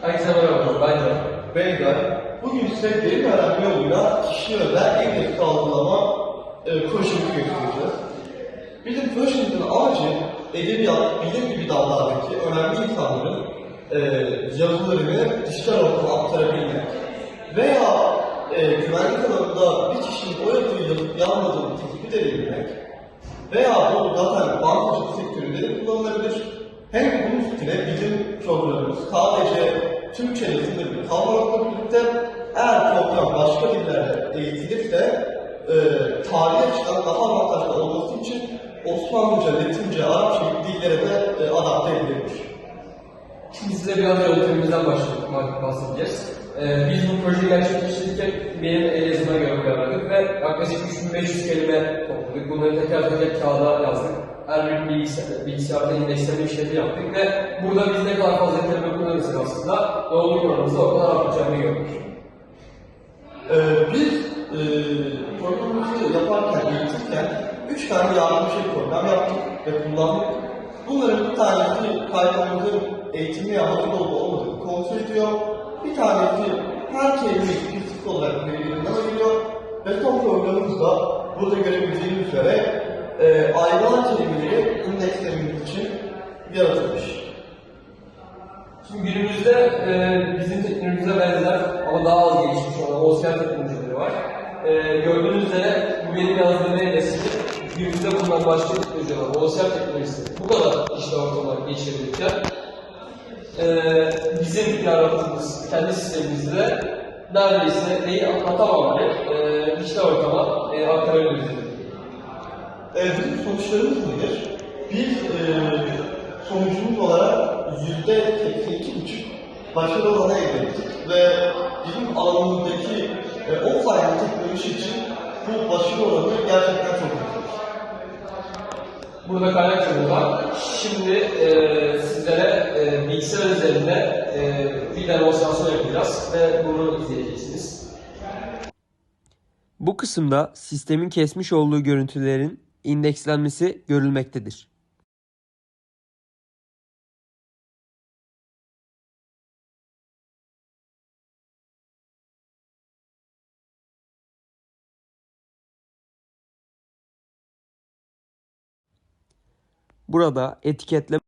Herkese merhaba, ben Can. Bugün size veri öğrenme yoluyla kişiye özel indeks algılama e, projemizi göstereceğiz. Bizim projemizin amacı edebiyat, bilim gibi dallardaki önemli insanların e, yazılarını dijital ortama aktarabilmek veya e, güvenlik alanında bir kişinin o yazıyı yazıp yazmadığını tespit edebilmek veya bu zaten bankacılık sektöründe de kullanılabilir. Hem bunun üstüne bizim programımız sadece Türkçe yazılır kavramakla birlikte eğer program başka dillerde eğitilirse e, tarihe çıkan daha avantajlı olması için Osmanlıca, Latince, Arapça gibi dillere de e, adapte edilebilir. Şimdi size biraz yöntemimizden başlayıp bahsedeceğiz. Ee, biz bu projeyi gerçekleştirirken benim el yazıma göre yaklaşık 3500 kelime topladık. Bunları teker teker kağıda yazdık. Her bir bilgisayar, bilgisayarda indeksleme işlemi yaptık ve burada biz ne kadar fazla kelime kullanırsak aslında doğruluk oranımızda o kadar artacağını gördük. Ee, biz e, programımızı yaparken, eğitirken üç tane yardımcı program yaptık ve kullandık. Bunların bir tanesi sayfamızın eğitimli hazır olup olmadığını kontrol ediyor. Bir tanesi her kelimeyi spesifik olarak birbirinden ayırıyor. Ve son programımız da burada görebileceğiniz üzere e, ayrılan kelimeleri indekslememiz için yaratılmış. Şimdi günümüzde e, bizim teknolojimize benzer ama daha az gelişmiş olan OSR teknolojileri var. E, gördüğünüz üzere bu benim yazdığım en günümüzde bulunan başka teknoloji olan OSR teknolojisi bu kadar işte ortama geçirilirken e, bizim yarattığımız kendi sistemimizde neredeyse neyi tamamını e, dijital ortama e, aktarabiliriz. E, bizim sonuçlarımız nedir? Biz e, sonucumuz olarak yüzde 82,5 başarılı olanı elde ettik ve bizim alanımızdaki e, offline teknoloji için bu başarı oranı gerçekten çok yüksek. Burada kaynakçamız var. Şimdi e, sizlere e, bilgisayar üzerinde e, bir demonstrasyon yapacağız ve bunu izleyeceksiniz. Bu kısımda sistemin kesmiş olduğu görüntülerin indekslenmesi görülmektedir. Burada etiketleme